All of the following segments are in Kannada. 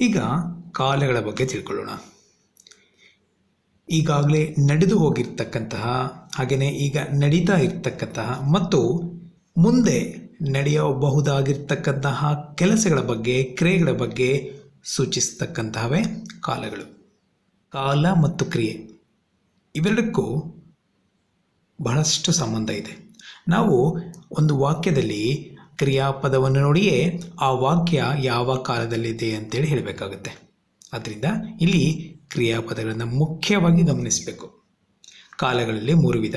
ಈಗ ಕಾಲಗಳ ಬಗ್ಗೆ ತಿಳ್ಕೊಳ್ಳೋಣ. ಈಗಾಗಲೇ ನಡೆದು ಹೋಗಿರ್ತಕ್ಕಂತಹ ಹಾಗೆಯೇ ಈಗ ನಡೀತಾ ಇರ್ತಕ್ಕಂತಹ ಮತ್ತು ಮುಂದೆ ನಡೆಯಬಹುದಾಗಿರ್ತಕ್ಕಂತಹ ಕೆಲಸಗಳ ಬಗ್ಗೆ, ಕ್ರಿಯೆಗಳ ಬಗ್ಗೆ ಸೂಚಿಸ್ತಕ್ಕಂತಹವೇ ಕಾಲಗಳು. ಕಾಲ ಮತ್ತು ಕ್ರಿಯೆ ಇವೆರಡಕ್ಕೂ ಬಹಳಷ್ಟು ಸಂಬಂಧ ಇದೆ. ನಾವು ಒಂದು ವಾಕ್ಯದಲ್ಲಿ ಕ್ರಿಯಾಪದವನ್ನು ನೋಡಿಯೇ ಆ ವಾಕ್ಯ ಯಾವ ಕಾಲದಲ್ಲಿದೆ ಅಂತೇಳಿ ಹೇಳಬೇಕಾಗುತ್ತೆ. ಆದ್ದರಿಂದ ಇಲ್ಲಿ ಕ್ರಿಯಾಪದಗಳನ್ನು ಮುಖ್ಯವಾಗಿ ಗಮನಿಸಬೇಕು. ಕಾಲಗಳಲ್ಲಿ ಮೂರು ವಿಧ.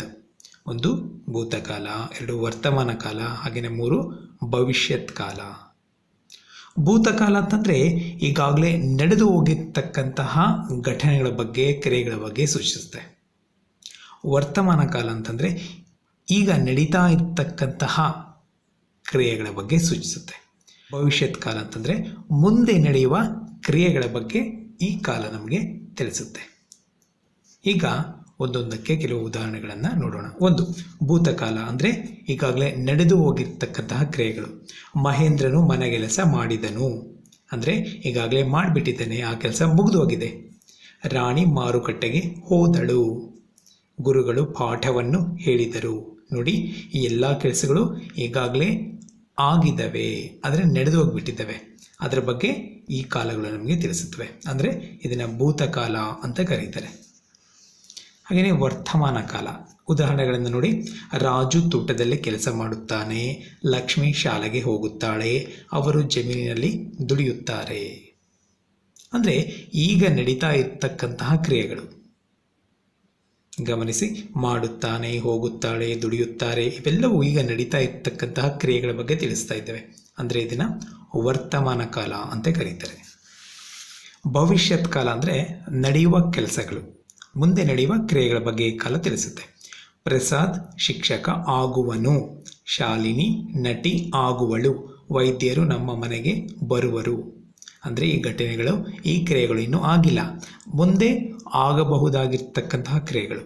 ಒಂದು ಭೂತಕಾಲ, ಎರಡು ವರ್ತಮಾನ ಕಾಲ ಹಾಗೆಯೇ ಮೂರು ಭವಿಷ್ಯತ್ ಕಾಲ. ಭೂತಕಾಲ ಅಂತಂದರೆ ಈಗಾಗಲೇ ನಡೆದು ಹೋಗಿರ್ತಕ್ಕಂತಹ ಘಟನೆಗಳ ಬಗ್ಗೆ, ಕ್ರಿಯೆಗಳ ಬಗ್ಗೆ ಸೂಚಿಸುತ್ತೆ. ವರ್ತಮಾನ ಕಾಲ ಅಂತಂದರೆ ಈಗ ನಡೀತಾ ಇರ್ತಕ್ಕಂತಹ ಕ್ರಿಯೆಗಳ ಬಗ್ಗೆ ಸೂಚಿಸುತ್ತೆ. ಭವಿಷ್ಯತ್ ಕಾಲ ಅಂತಂದರೆ ಮುಂದೆ ನಡೆಯುವ ಕ್ರಿಯೆಗಳ ಬಗ್ಗೆ ಈ ಕಾಲ ನಮಗೆ ತಿಳಿಸುತ್ತೆ. ಈಗ ಒಂದೊಂದಕ್ಕೆ ಕೆಲವು ಉದಾಹರಣೆಗಳನ್ನು ನೋಡೋಣ. ಒಂದು, ಭೂತಕಾಲ ಅಂದರೆ ಈಗಾಗಲೇ ನಡೆದು ಹೋಗಿರ್ತಕ್ಕಂತಹ ಕ್ರಿಯೆಗಳು. ಮಹೇಂದ್ರನು ಮನೆಗೆಲಸ ಮಾಡಿದನು. ಅಂದರೆ ಈಗಾಗಲೇ ಮಾಡಿಬಿಟ್ಟಿದ್ದಾನೆ, ಆ ಕೆಲಸ ಮುಗಿದು ಹೋಗಿದೆ. ರಾಣಿ ಮಾರುಕಟ್ಟೆಗೆ ಹೋದಳು. ಗುರುಗಳು ಪಾಠವನ್ನು ಹೇಳಿದರು. ನೋಡಿ, ಈ ಎಲ್ಲ ಕೆಲಸಗಳು ಈಗಾಗಲೇ ಆಗಿದ್ದಾವೆ, ಆದರೆ ನಡೆದು ಹೋಗಿಬಿಟ್ಟಿದ್ದಾವೆ ಅದರ ಬಗ್ಗೆ ಈ ಕಾಲಗಳು ನಮಗೆ ತಿಳಿಸುತ್ತವೆ. ಅಂದರೆ ಇದನ್ನು ಭೂತಕಾಲ ಅಂತ ಕರೀತಾರೆ. ಹಾಗೆಯೇ ವರ್ತಮಾನ ಕಾಲ. ಉದಾಹರಣೆಗಳನ್ನು ನೋಡಿ. ರಾಜು ತೋಟದಲ್ಲಿ ಕೆಲಸ ಮಾಡುತ್ತಾನೆ, ಲಕ್ಷ್ಮಿ ಶಾಲೆಗೆ ಹೋಗುತ್ತಾಳೆ, ಅವರು ಜಮೀನಿನಲ್ಲಿ ದುಡಿಯುತ್ತಾರೆ. ಅಂದರೆ ಈಗ ನಡೀತಾ ಇರ್ತಕ್ಕಂತಹ ಕ್ರಿಯೆಗಳು. ಗಮನಿಸಿ, ಮಾಡುತ್ತಾನೆ, ಹೋಗುತ್ತಾಳೆ, ದುಡಿಯುತ್ತಾರೆ ಇವೆಲ್ಲವೂ ಈಗ ನಡೀತಾ ಇರ್ತಕ್ಕಂತಹ ಕ್ರಿಯೆಗಳ ಬಗ್ಗೆ ತಿಳಿಸ್ತಾ ಇದ್ದೇವೆ. ಅಂದರೆ ಇದನ್ನು ವರ್ತಮಾನ ಕಾಲ ಅಂತ ಕರೀತಾರೆ. ಭವಿಷ್ಯತ್ ಕಾಲ ಅಂದರೆ ನಡೆಯುವ ಕೆಲಸಗಳು. ಮುಂದೆ ನಡೆಯುವ ಕ್ರಿಯೆಗಳ ಬಗ್ಗೆ ಕಾಲ ತಿಳಿಸುತ್ತೆ. ಪ್ರಸಾದ್, ಶಿಕ್ಷಕ ಆಗುವನು. ಶಾಲಿನಿ, ನಟಿ ಆಗುವಳು. ವೈದ್ಯರು ನಮ್ಮ ಮನೆಗೆ ಬರುವರು. ಅಂದರೆ ಈ ಘಟನೆಗಳು, ಈ ಕ್ರಿಯೆಗಳು ಇನ್ನೂ ಆಗಿಲ್ಲ. ಮುಂದೆ ಆಗಬಹುದಾಗಿರ್ತಕ್ಕಂತಹ ಕ್ರಿಯೆಗಳು.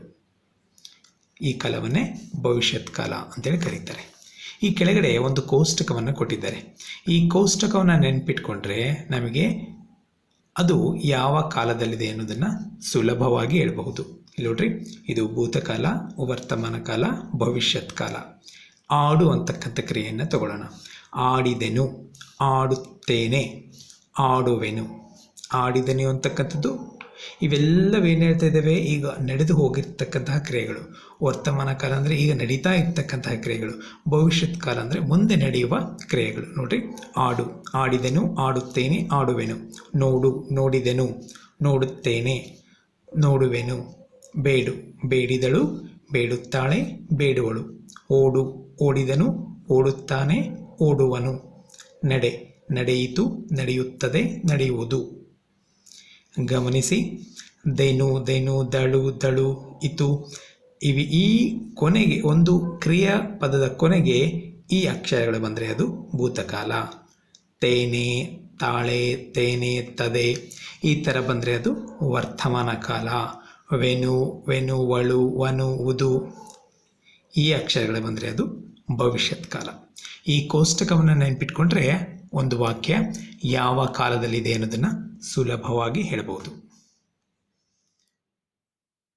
ಈ ಕಾಲವನ್ನೇ ಭವಿಷ್ಯತ್ ಕಾಲ ಅಂತೇಳಿ ಕರೀತಾರೆ. ಈ ಕೆಳಗಡೆ ಒಂದು ಕೋಷ್ಟಕವನ್ನು ಕೊಟ್ಟಿದ್ದಾರೆ. ಈ ಕೋಷ್ಟಕವನ್ನು ನೆನಪಿಟ್ಕೊಂಡ್ರೆ ನಮಗೆ ಅದು ಯಾವ ಕಾಲದಲ್ಲಿದೆ ಅನ್ನೋದನ್ನು ಸುಲಭವಾಗಿ ಹೇಳ್ಬಹುದು. ಇಲ್ಲಿ ನೋಡ್ರಿ, ಇದು ಭೂತಕಾಲ, ವರ್ತಮಾನ ಕಾಲ, ಭವಿಷ್ಯತ್ ಕಾಲ. ಆಡು ಅಂತಕ್ಕಂಥ ಕ್ರಿಯೆಯನ್ನು ತಗೊಳ್ಳೋಣ. ಆಡಿದೆನು, ಆಡುತ್ತೇನೆ. ಆಡುವೆನು. ಆಡಿದನು ಅಂತಕ್ಕಂಥದ್ದು. ಇವೆಲ್ಲವೇನು ಹೇಳ್ತಾ ಇದ್ದಾವೆ? ಈಗ ನಡೆದು ಹೋಗಿರ್ತಕ್ಕಂತಹ ಕ್ರಿಯೆಗಳು. ವರ್ತಮಾನ ಕಾಲ ಅಂದರೆ ಈಗ ನಡೀತಾ ಇರ್ತಕ್ಕಂತಹ ಕ್ರಿಯೆಗಳು. ಭವಿಷ್ಯತ್ ಕಾಲ ಅಂದರೆ ಮುಂದೆ ನಡೆಯುವ ಕ್ರಿಯೆಗಳು. ನೋಡ್ರಿ, ಆಡು. ಆಡಿದೆನು, ಆಡುತ್ತೇನೆ, ಆಡುವೆನು. ನೋಡು, ನೋಡಿದೆನು, ನೋಡುತ್ತೇನೆ, ನೋಡುವೆನು. ಬೇಡು, ಬೇಡಿದಳು, ಬೇಡುತ್ತಾಳೆ, ಬೇಡುವಳು. ಓಡು, ಓಡಿದನು, ಓಡುತ್ತಾನೆ, ಓಡುವನು. ನಡೆ. ನಡೆಯಿತು, ನಡೆಯುತ್ತದೆ, ನಡೆಯುವುದು. ಗಮನಿಸಿ, ದೈನು ದೈನು, ದಳು ದಳು, ಇತು. ಇವಿ, ಈ ಕೊನೆಗೆ, ಒಂದು ಕ್ರಿಯಾ ಪದದ ಕೊನೆಗೆ ಈ ಅಕ್ಷರಗಳು ಬಂದರೆ ಅದು ಭೂತಕಾಲ. ತೇನೆ, ತಾಳೆ, ತೇನೆ, ತದೆ. ಈ ಥರ ಬಂದರೆ ಅದು ವರ್ತಮಾನ ಕಾಲ. ವೆನು ವೆನು, ವಳು, ವನು, ಉದು. ಈ ಅಕ್ಷರಗಳು ಬಂದರೆ ಅದು ಭವಿಷ್ಯತ್ ಕಾಲ. ಈ ಕೋಷ್ಟಕವನ್ನು ನೆನಪಿಟ್ಕೊಂಡ್ರೆ ಒಂದು ವಾಕ್ಯ ಯಾವ ಕಾಲದಲ್ಲಿದೆ ಅನ್ನೋದನ್ನು ಸುಲಭವಾಗಿ ಹೇಳಬಹುದು.